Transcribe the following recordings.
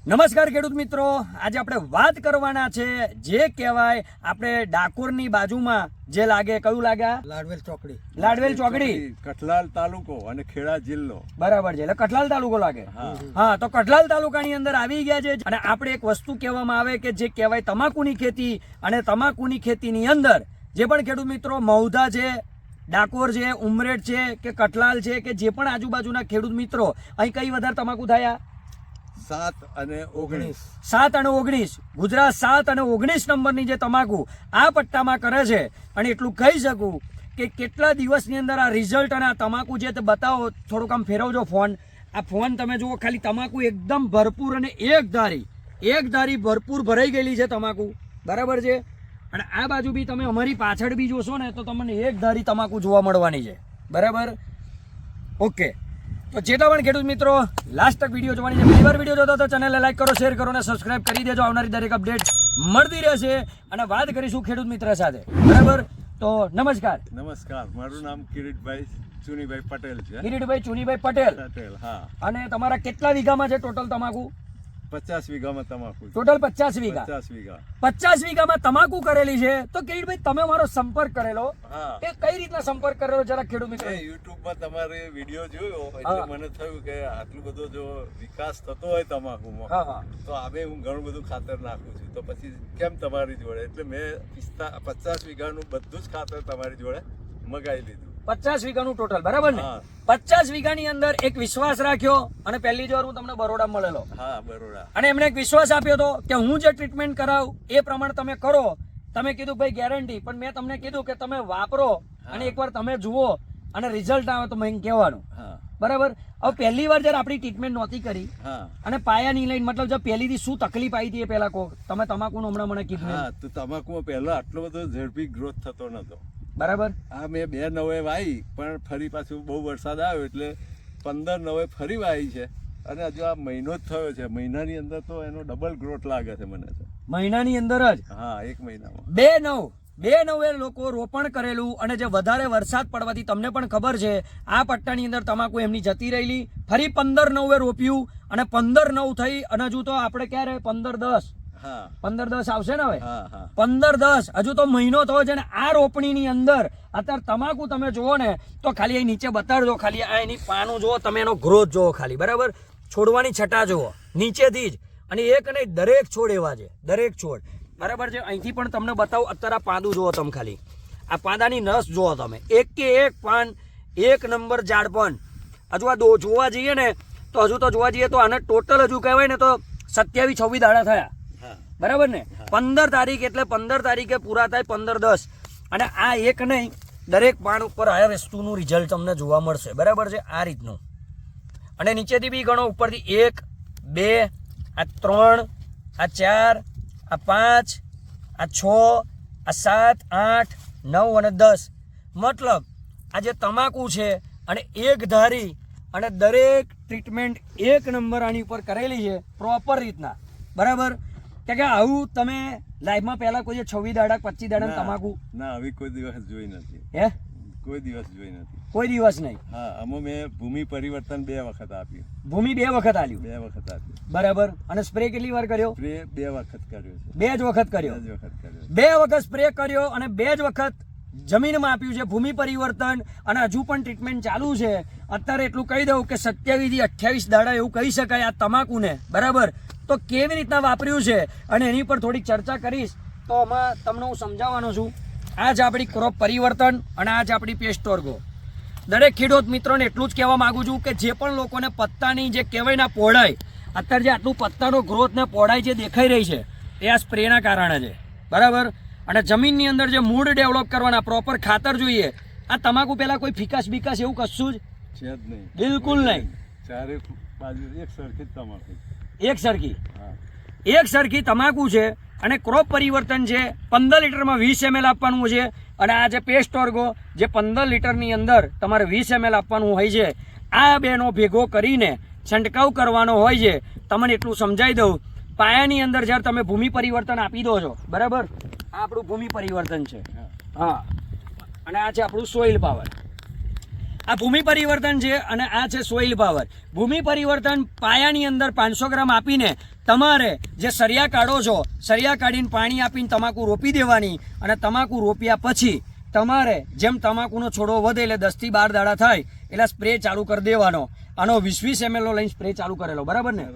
નમસ્કાર ખેડૂત મિત્રો. આજે આપણે વાત કરવાના છે જે કહેવાય આપણે ડાકોરની બાજુમાં જે લાગે કયું લાગ્યા લાડવેલ ચોકડી. લાડવેલ ચોકડી. કઠલાલ તાલુકો અને ખેડા જિલ્લો. બરાબર છે. એટલે કઠલાલ તાલુકો લાગે. હા. તો કઠલાલ તાલુકાની અંદર આવી ગયા છે. અને આપણે એક વસ્તુ કહેવામાં આવે કે જે કહેવાય તમાકુની ખેતી અને તમાકુની ખેતીની અંદર જે પણ ખેડૂત મિત્રો મૌધા છે ડાકોર છે ઉમરેઠ છે કે કઠલાલ છે કે જે પણ આજુબાજુના ખેડૂત મિત્રો અહીં કઈ વધારે તમાકુ થયા? સાત અને ઓગણીસ. સાત અને ઓગણીસ. ગુજરાત સાત અને ઓગણીસ નંબરની જે તમાકુ આ પટ્ટામાં કરે છે, અને એટલું કહી શકું કે કેટલા દિવસની અંદર આ રિઝલ્ટ અને આ તમાકુ જે તે બતાવો, થોડુંક આમ ફેરવજો ફોન. આ ફોન તમે જુઓ, ખાલી તમાકુ એકદમ ભરપૂર અને એક ધારી એક ધારી ભરપૂર ભરાઈ ગયેલી છે તમાકુ. બરાબર છે? અને આ બાજુ બી તમે અમારી પાછળ બી જોશો ને, તો તમને એક ધારી તમાકુ જોવા મળવાની છે. બરાબર? ઓકે. તો જેટલા પણ ખેડૂત મિત્રો લાસ્ટ તક વીડિયો જોવાની છે પહેલી વાર વીડિયો જોતો તો ચેનલને લાઈક કરો શેર કરો અને સબસ્ક્રાઇબ કરી દેજો. આવનારી દરેક અપડેટ મળતી રહેશે. અને વાત કરીશું ખેડૂત મિત્ર સાથે. બરાબર? તો નમસ્કાર. નમસ્કાર. મારું નામ કિરીટભાઈ ચુનીભાઈ પટેલ છે. કિરીટભાઈ ચુનીભાઈ પટેલ. પટેલ હા. અને તમારા કેટલા વીઘામાં છે ટોટલ તમાકુ? પચાસ વીઘામાં તમાકુ ટોટલ પચાસ વીઘા. પચાસ વીઘા. પચાસ વીઘામાં તમાકુ કરેલી છે? તો કિરીટભાઈ તમે મારો સંપર્ક કરેલો એ કઈ રીતના સંપર્ક કરેલો જરા ખેડૂત મિત્રો? યુટ્યુબમાં તમારે વીડિયો જોયો એટલે મને થયું કે આટલું બધો જો વિકાસ થતો હોય તમાકુમાં તો હવે હું ઘણું બધું ખાતર નાખું છું. તો પછી કેમ તમારી જોડે? એટલે મેં પિસ્તા પચાસ વીઘાનું બધું જ ખાતર તમારી જોડે મગાવી લીધું. પચાસ વીઘાનું ટોટલ બરાબર ને? પચાસ વીઘાની અંદર એક વિશ્વાસ રાખ્યો અને પહેલી જ વાર હું તમને બરોડા મળેલો. અને એમણે એક વિશ્વાસ આપ્યો હતો કે હું જે ટ્રીટમેન્ટ કરાવું એ પ્રમાણે તમે કરો. તમે કીધું ભાઈ ગેરંટી પણ મેં તમને કીધું કે તમે વાપરો અને એકવાર તમે જુઓ અને રિઝલ્ટ આવે તો મને કહેવાનું. બરાબર? હવે પહેલી વાર જયારે આપણી ટ્રીટમેન્ટ નહોતી કરી અને અને પાયાની લઈને મતલબ જો પહેલીથી શું તકલીફ આવી હતી એ પહેલા કહો. તમે તમાકુનું હમણાં મને કીધું તમાકુ તમાકુમાં પહેલા આટલો બધો ઝડપી ગ્રોથ થતો નતો. બરાબર? હા મેં બે નવે વાઈ પણ ફરી પાછું બહુ વરસાદ આવ્યો એટલે પંદર નવે ફરી વાઈ છે. અને હજુ આ મહિનો જ થયો છે. મહિનાની અંદર તો એનો ડબલ ગ્રોથ લાગે છે મને તો. મહિનાની અંદર જ? હા એક મહિનામાં. બે નવ. બે નવે લોકો રોપણ કરેલું અને જે વધારે વરસાદ પડવાથી તમને પણ ખબર છે આ પટ્ટાની અંદર તમાકુ એમની જતી રહેલી. ફરી પંદર નવે રોપ્યું અને પંદર નવ થઈ અને હજુ તો આપણે ક્યારે? પંદર દસ. પંદર દસ આવશે ને હવે? પંદર દસ. હજુ તો મહિનો થયો છે ને આ રોપણીની અંદર. અત્યારે તમાકુ તમે જુઓ ને તો ખાલી અહીં નીચે બતાડજો ખાલી આ એની પાનું જુઓ તમે એનો ગ્રોથ જુઓ ખાલી બરાબર? છોડવાની છટા જુઓ નીચેથી જ. અને એક નહીં દરેક છોડ એવા છે દરેક છોડ. બરાબર છે? અહીંથી પણ તમને બતાવું અત્યારે આ પાંદું જુઓ તમે ખાલી. આ પાંદાની નસ જુઓ તમે. એક કે એક પાન એક નંબર ઝાડપણ. હજુ આ જોવા જઈએ ને તો હજુ તો જોવા જઈએ તો આને ટોટલ હજુ કહેવાય ને તો સત્યાવીસ છવ્વીસ દાડા થયા. બરાબર ને? પંદર તારીખ એટલે પંદર તારીખે પૂરા થાય પંદર દસ. અને આ એક નહીં દરેક પાન ઉપર આ વસ્તુનું રિઝલ્ટ તમને જોવા મળશે. બરાબર છે? આ રીતનું. અને નીચેથી બી ગણો ઉપરથી. એક બે આ ત્રણ આ ચાર આ પાંચ આ છ આ સાત આઠ નવ અને દસ. મતલબ આ જે તમાકુ છે અને એક ધારી અને દરેક ટ્રીટમેન્ટ એક નંબર આની ઉપર કરેલી છે પ્રોપર રીતના. બરાબર? કે કે આવું તમે લાઈફમાં પહેલા કોઈ છવ્વીસ દાડા પચીસ દાડા તમાકુ? ના આવી કોઈ દિવસ જોઈ નથી. હે? કોઈ દિવસ જોઈ નથી. કોઈ દિવસ નહીં? હા અમો મેં ભૂમિ પરિવર્તન બે વખત આપ્યું. ભૂમિ બે વખત આલ્યું? બે વખત આપ્યું. બરાબર. અને સ્પ્રે કેટલી વાર કર્યો? સ્પ્રે બે વખત કર્યો છે. બે જ વખત કર્યો? બે જ વખત કર્યો બે વખત સ્પ્રે કર્યો અને બે જ વખત જમીનમાં આપ્યું છે ભૂમિ પરિવર્તન અને હજુ પણ ટ્રીટમેન્ટ ચાલુ છે. અત્યારે એટલું કહી દઉં કે સત્યાવીસથી અઠ્યાવીસ દાડા એવું કહી શકાય આ તમાકુને. બરાબર? તો કેવી રીતના વાપર્યું છે? અને એની પર થોડીક ચર્ચા કરીશ. તો આમાં તમને હું સમજાવવાનો છું. આ જ આપણી ક્રોપ પરિવર્તન અને આ જ આપણી પેસ્ટોર્ગો દરેક ખેડૂત મિત્રોને એટલું જ કહેવા માગું છું કે જે પણ લોકોને પત્તાની જે કહેવાય ના પહોળાઈ અત્યારે જે આટલું પત્તાનો ગ્રોથ ને પહોળાઈ જે દેખાઈ રહી છે એ આ સ્પ્રેના કારણે છે. બરાબર? અને જમીનની અંદર જે મૂળ ડેવલપ કરવાના પ્રોપર ખાતર જોઈએ આ તમાકુ પહેલા કોઈ ફિકાસ બિકાસ એવું કશું જ છે જ નહીં. બિલકુલ નહીં. ચારે બાજુ એક સરખી તમાકુ એક સરખી. એક સરખી તમાકુ છે અને ક્રોપ પરિવર્તન છે. પંદર લીટરમાં વીસ એમએલ આપવાનું છે અને આ જે પેસ્ટ ઓર્ગો જે પંદર લીટરની અંદર તમારે વીસ એમએલ આપવાનું હોય છે. આ બેનો ભેગો કરીને છંટકાવ કરવાનો હોય છે. તમને એટલું સમજાવી દઉં. પાયાની અંદર જ્યારે તમે ભૂમિ પરિવર્તન આપી દો છો બરાબર? આ આપણું ભૂમિ પરિવર્તન છે. હા. અને આ છે આપણું સોઇલ પાવર આ ભૂમિ પરિવર્તન છે અને આ છે સોઇલ પાવર. ભૂમિ પરિવર્તન પાયાની અંદર પાંચસો ગ્રામ આપીને તમારે જે સરિયા કાઢો છો સરિયા કાઢીને પાણી આપીને તમાકુ રોપી દેવાની અને તમાકુ રોપ્યા પછી તમારે જેમ તમાકુનો છોડો વધે એટલે દસથી બાર દાડા થાય એટલે સ્પ્રે ચાલુ કરી દેવાનો. આનો વીસ વીસ એમએલ લઈને સ્પ્રે ચાલુ કરેલો બરાબર ને?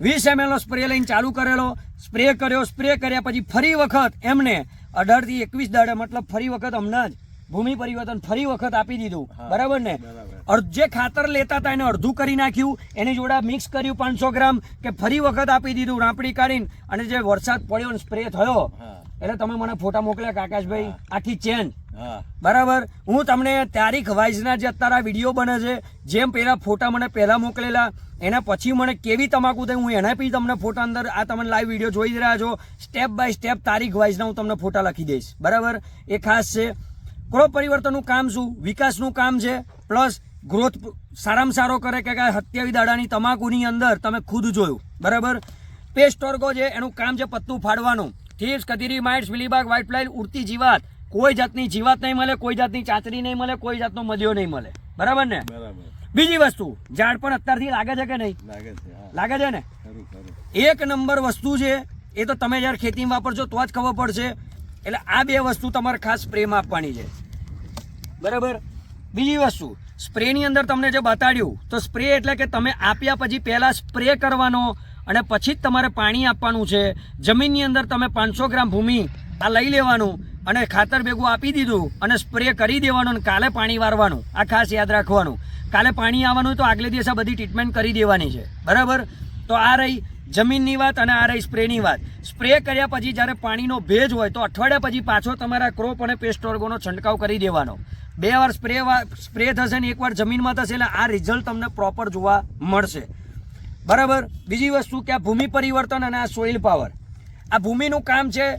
વીસ એમએલ નો સ્પ્રે લઈને ચાલુ કરેલો સ્પ્રે કર્યો સ્પ્રે કર્યા પછી ફરી વખત એમને અઢારથી એકવીસ દાડે મતલબ ફરી વખત હમણાં જ ભૂમિ પરિવર્તન ફરી વખત આપી દીધું. બરાબર ને. જે ખાતર લેતા હતા એને અડધું કરી નાખ્યું. એની જોડે મિક્સ કર્યું પાંચસો ગ્રામ કે ફરી વખત આપી દીધું રાપડી કાઢીને. અને જે વરસાદ પડ્યો ને સ્પ્રે થયો એટલે તમે મને ફોટા મોકલ્યા કાકાશભાઈ આખી ચેન બરાબર? હું તમને તારીખ વાઇઝના જે અત્યારે વીડિયો બને છે જેમ પહેલા ફોટા મને પહેલા મોકલેલા એના પછી મને કેવી તમાકુ થઈ હું એના પછી તમને ફોટા અંદર આ તમે લાઈવ વીડિયો જોઈ રહ્યા છો. સ્ટેપ બાય સ્ટેપ તારીખ વાઇઝના હું તમને ફોટા લખી દઈશ. બરાબર? એ ખાસ છે. ક્રોપ પરિવર્તનનું કામ શું? વિકાસનું કામ છે? પ્લસ ગ્રોથ સારામાં સારો કરે કે હત્યાવી દાડાની તમાકુની અંદર તમે ખુદ જોયું. બરાબર? પેસ્ટોર્ગો છે એનું કામ છે પત્તું ફાડવાનું. થીપ્સ કતીરી માઇટ્સ મિલીબાગ વ્હાઇટ ફ્લાઈ ઉડતી જીવાત. કોઈ જાતની જીવાત નહીં મળે કોઈ જાતની ચાંચરી નહીં મળે કોઈ જાતનો મધ્યો નહીં મળે. બરાબર ને? બીજી વસ્તુ ઝાડ પણ અત્યારથી લાગે છે કે નહીં? લાગે છે ને? એક નંબર વસ્તુ છે એ તો તમે જ્યારે ખેતીમાં વાપરશો તો જ ખબર પડશે એટલે આ બે વસ્તુ તમારે ખાસ સ્પ્રેમાં આપવાની છે. બરાબર? બીજી વસ્તુ, સ્પ્રેની અંદર તમને જે બતાડ્યું, તો સ્પ્રે એટલે કે તમે આપ્યા પછી પહેલાં સ્પ્રે કરવાનો અને પછી જ તમારે પાણી આપવાનું છે. જમીનની અંદર તમે પાંચસો ગ્રામ ભૂમિ આ લઈ લેવાનું અને ખાતર ભેગું આપી દીધું અને સ્પ્રે કરી દેવાનું અને કાલે પાણી વારવાનું. આ ખાસ યાદ રાખવાનું. કાલે પાણી આવવાનું તો આગલે દિવસે બધી ટ્રીટમેન્ટ કરી દેવાની છે. બરાબર? તો આ રહી જમીનની વાત અને આ રહી સ્પ્રેની વાત. સ્પ્રે કર્યા પછી જ્યારે પાણીનો ભેજ હોય તો અઠવાડિયા પછી પાછો તમારા ક્રોપ અને પેસ્ટોર્ગોનો છંટકાવ કરી દેવાનો. બે વાર સ્પ્રે સ્પ્રે થશે ને એકવાર જમીનમાં થશે એટલે આ રિઝલ્ટ તમને પ્રોપર જોવા મળશે. બરાબર? બીજી વસ્તુ કે આ ભૂમિ પરિવર્તન અને આ સોઇલ પાવર. આ ભૂમિનું કામ છે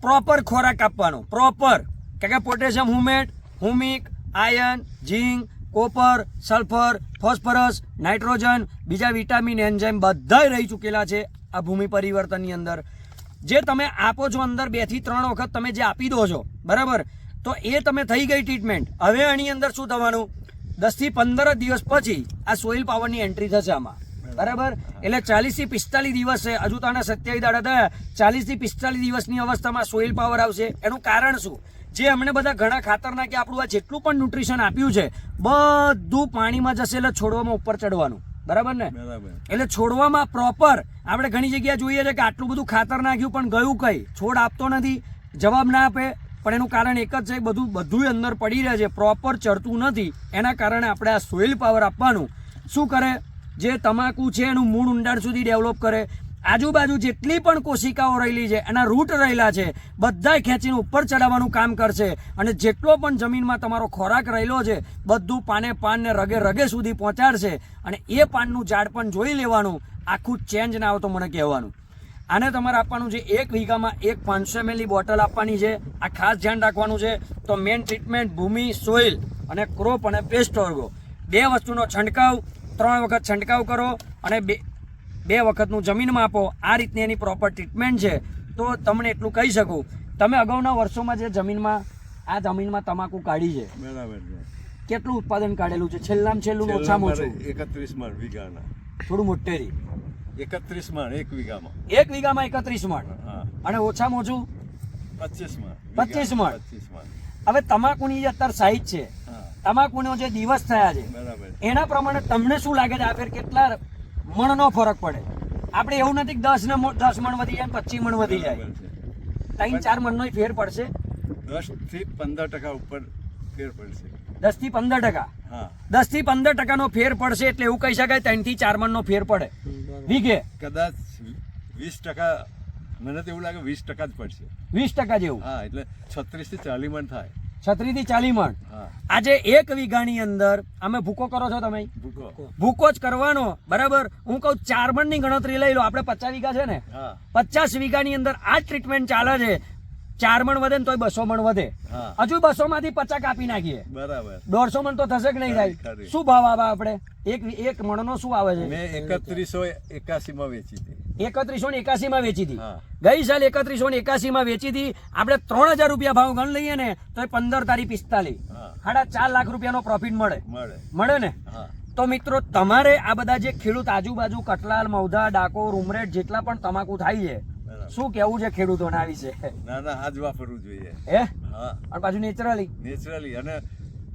પ્રોપર ખોરાક આપવાનો. પ્રોપર. કે potassium, humate, humic iron zinc, copper, sulphur phosphorus, nitrogen, બીજા વિટામિન, એન્ઝાઇમ બધાય રહી ચૂકેલા છે આ ભૂમિ પરિવર્તનની અંદર. જે તમે આપો છો અંદર બેથી ત્રણ વખત તમે જે આપી દો છો, બરાબર? તો એ તમે થઈ ગઈ ટ્રીટમેન્ટ હવે આની અંદર શું થવાનું? દસથી પંદર દિવસ પછી આ સોઇલ પાવરની એન્ટ્રી થશે આમાં. બરાબર? એટલે ચાલીસથી પિસ્તાલીસ દિવસ છે. હજુ તો આના સત્યાવીસ દાડા થયા. ચાલીસથી પિસ્તાલીસ દિવસની અવસ્થામાં સોઇલ પાવર આવશે. એનું કારણ શું? જે અમને બધા ઘણા ખાતર નાખી આપણું આ જેટલું પણ ન્યુટ્રિશન આપ્યું છે બધું પાણીમાં જશે એટલે છોડવામાં ઉપર ચડવાનું. બરાબર ને? બરાબર. એટલે છોડવામાં પ્રોપર આપણે ઘણી જગ્યાએ જોઈએ છે કે આટલું બધું ખાતર નાખ્યું પણ ગયું કઈ? છોડ આપતો નથી જવાબ ના આપે પણ એનું કારણ એક જ છે બધું બધું અંદર પડી રહે છે પ્રોપર ચડતું નથી. એના કારણે આપણે આ સોઇલ પાવર આપવાનું. શું કરે? જે તમાકુ છે એનું મૂળ ઊંડાણ સુધી ડેવલપ કરે. આજુબાજુ જેટલી પણ કોશિકાઓ રહેલી છે, એના રૂટ રહેલા છે, બધાય ખેંચીને ઉપર ચડાવવાનું કામ કરશે. અને જેટલો પણ જમીનમાં તમારો ખોરાક રહેલો છે, બધું પાને પાનને રગે રગે સુધી પહોંચાડશે. અને એ પાનનું ઝાડ પણ જોઈ લેવાનું, આખું ચેન્જ ના આવે તો મને કહેવાનું. આને તમારે આપવાનું છે, એક વીઘામાં એક પાંચસો એમએલની બોટલ આપવાની છે. આ ખાસ ધ્યાન રાખવાનું છે, તો મેઇન ટ્રીટમેન્ટ ભૂમિ સોઇલ અને ક્રોપ અને પેસ્ટ ઓર્ગો બે વસ્તુનો છંટકાવ, ત્રણ વખત છંટકાવ કરો અને બે બે વખતનું જમીનમાં આપો આ રીતની એની પ્રોપર ટ્રીટમેન્ટ છે. તો તમને એટલું કહી શકું તમે અગાઉના વર્ષોમાં જે જમીનમાં આ જમીનમાં તમાકુ કાઢી છે બરાબર કેટલું ઉત્પાદન કાઢેલું છે? છેલ્લામાં છેલ્લું ઓછામાં ઓછું? એકત્રીસ મણ વીઘાના. થોડું મોટેરી એકત્રીસ મણ એક વીઘામાં. એક વીઘામાં એકત્રીસ મણ અને ઓછામાં ઓછું? પચીસ મણ 25 મણ. પચીસ મણ હવે તમાકુની જે અત્યારે સાઈઝ છે તમાકુનો જે દિવસ થયા છે બરાબર. એના પ્રમાણે તમને શું લાગે છે? આ ફેર કેટલા મણનો ફરક પડે. આપણે એવું નથી કે દસ ને દસ મણ વધી જાય પચીસ મણ વધી જાય. છે. ત્રણ ચાર મણનો ફેર પડશે. દસથી પંદર ટકા ઉપર ફેર પડશે. દસથી પંદર ટકા. હા. દસથી પંદર ટકાનો ફેર પડશે એટલે એવું કહી શકાય ત્રણથી ચાર મણનો ફેર પડે. વીઘે. કદાચ વીસ ટકા મને તો એવું લાગે વીસ ટકા જ પડશે. વીસ ટકા જેવું. હા એટલે છત્રીસથી ચાલીસ મણ થાય. છત્રી થી ચાલી મણ આજે એક વીઘાની અંદર અમે ભૂકો કરો છો તમે? ભૂકો. ભૂકો જ કરવાનો બરાબર? હું કઉ ચાર મણની ગણતરી લઈ લો આપણે પચાસ વીઘા છે ને? પચાસ વીઘાની અંદર આ ટ્રીટમેન્ટ ચાલે છે. ચાર મણ વધે ને તોય બસો મણ વધે. હજુ બસો માંથી પચાસ કાપી નાખીએ. બરાબર. દોઢસો મણ તો થશે કે નહીં થાય? શું ભાવ આવે આપણે? એક એક મણનો શું આવે છે? મેં એકત્રીસો એકાસી માં વેચી હતી. એકત્રીસો ને એકાસી માં વેચી હતી. ગઈ સાલ એકત્રીસો ને એકાસી માં વેચી હતી. આપણે ત્રણ હજાર રૂપિયા ભાવ ગણ લઈએ ને તો પંદર તારીખ પિસ્તાલીસ. સાડા ચાર લાખ રૂપિયાનો પ્રોફિટ મળે. મળે. ને? તો મિત્રો તમારે આ બધા જે ખેડૂત આજુબાજુ કટલાલ મૌધા ડાકોર ઉમરેઠ જેટલા પણ તમાકુ થાય છે શું કેવું છે ખેડૂતોને આવી વિશે? ના ના આ જ વાપરવું જોઈએ. હે? હા. અને પાછું નેચરલી? નેચરલી. અને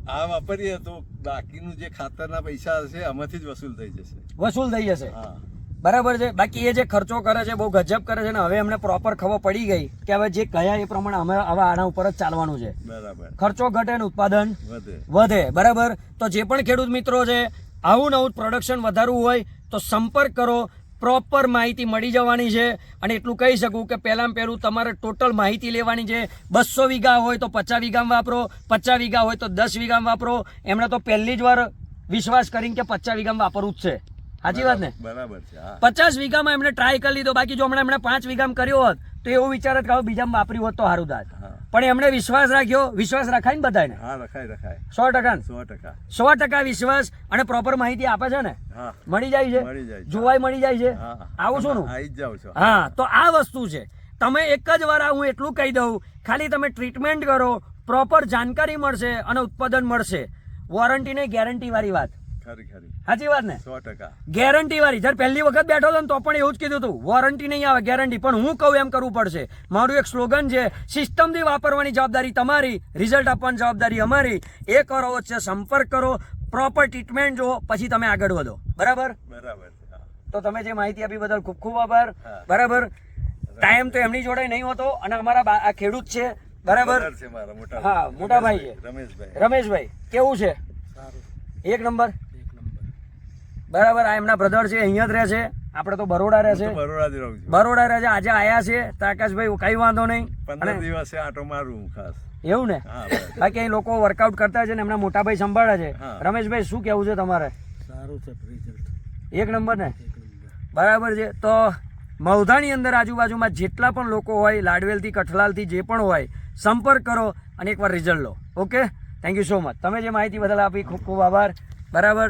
આ વાપરીએ તો બાકીનું જે ખાતરના પૈસા હશે આમાંથી જ વસૂલ થઈ જશે. વસૂલ થઈ જશે? હા. બરાબર છે. બાકી એ જે ખર્ચો કરે છે બહુ ગજબ કરે છે ને હવે એમને પ્રોપર ખબર પડી ગઈ કે હવે જે કયા એ પ્રમાણે અમે હવે આના ઉપર જ ચાલવાનું છે. બરાબર. ખર્ચો ઘટે ને ઉત્પાદન વધે. વધે. બરાબર? તો જે પણ ખેડૂત મિત્રો છે આવું નવું પ્રોડક્શન વધારવું હોય તો સંપર્ક કરો. પ્રોપર માહિતી મળી જવાની છે અને એટલું કહી શકું કે પહેલાં પહેલું તમારે ટોટલ માહિતી લેવાની છે. બસો વીઘા હોય તો પચાસ વીઘામાં વાપરો પચાસ વીઘા હોય તો દસ વીઘામાં વાપરો. એમણે તો પહેલી જ વાર વિશ્વાસ કરીને કે પચાસ વીઘામાં વાપરવું જ છે. સાચી વાત ને? બરાબર છે પચાસ વીઘામાં એમણે ટ્રાય કરી લીધો બાકી જો હમણાં એમણે પાંચ વીઘામાં કર્યો હોત તો એવો વિચાર જ કે બીજામાં વાપર્યું હોત તો સારું દાદ પણ એમણે વિશ્વાસ રાખ્યો. વિશ્વાસ રખાય ને બધાને હા રખાય રખાય. સો ટકા સો ટકા. સો ટકા વિશ્વાસ અને પ્રોપર માહિતી આપે છે ને? મળી જાય છે? જોવાય મળી જાય છે? આવું શું નું? આવી જાવ છો. હા તો આ વસ્તુ છે. તમે એક જ વાર હું એટલું કહી દઉં ખાલી તમે ટ્રીટમેન્ટ કરો પ્રોપર જાણકારી મળશે અને ઉત્પાદન મળશે. વોરંટી ને ગેરંટી વાળી વાત. ખરી ખરી. સાચી વાત ને? સો ટકા. ગેરંટી વાળી. જ્યારે પહેલી વખત બેઠો હતો ને તો પણ એવું જ કીધું હતું વોરંટી નહીં આવે ગેરંટી પણ હું કહું એમ કરવું પડશે. મારું એક સ્લોગન છે સિસ્ટમથી વાપરવાની જવાબદારી તમારી રિઝલ્ટ આપવાની જવાબદારી અમારી. એ કરો વચ્ચે સંપર્ક કરો પ્રોપર ટ્રીટમેન્ટ જો પછી તમે આગળ વધો. બરાબર? બરાબર તો તમે જે માહિતી આપી બદલ ખૂબ ખૂબ આભાર. બરાબર? ટાઈમ તો એમની જોડે નહીં હોતો અને અમારા આ ખેડૂત છે. બરાબર? હા, મોટા ભાઈ છે. રમેશભાઈ રમેશભાઈ. કેવું છે? એક નંબર. બરાબર આ એમના બ્રધર છે અહીંયા જ રહે છે. આપણે તો બરોડા રહે છે. બરોડા જ રહું બરોડા રહે છે આજે આયા છે. તો આકાશભાઈ કઈ વાંધો નહીં. પંદર દિવસે આટો મારું હું ખાસ. એવું ને? બાકી અહીં લોકો વર્કઆઉટ કરતા છે ને એમના મોટાભાઈ સંભાળે છે. રમેશભાઈ શું કેવું છે તમારે? સારું છે રિઝલ્ટ એક નંબર ને? બરાબર છે. તો મવધાની અંદર આજુબાજુમાં જેટલા પણ લોકો હોય લાડવેલથી કઠલાલથી જે પણ હોય સંપર્ક કરો અને એકવાર result law. Okay thank you so much તમે જે માહિતી બદલ આપી ખૂબ ખૂબ આભાર. બરાબર?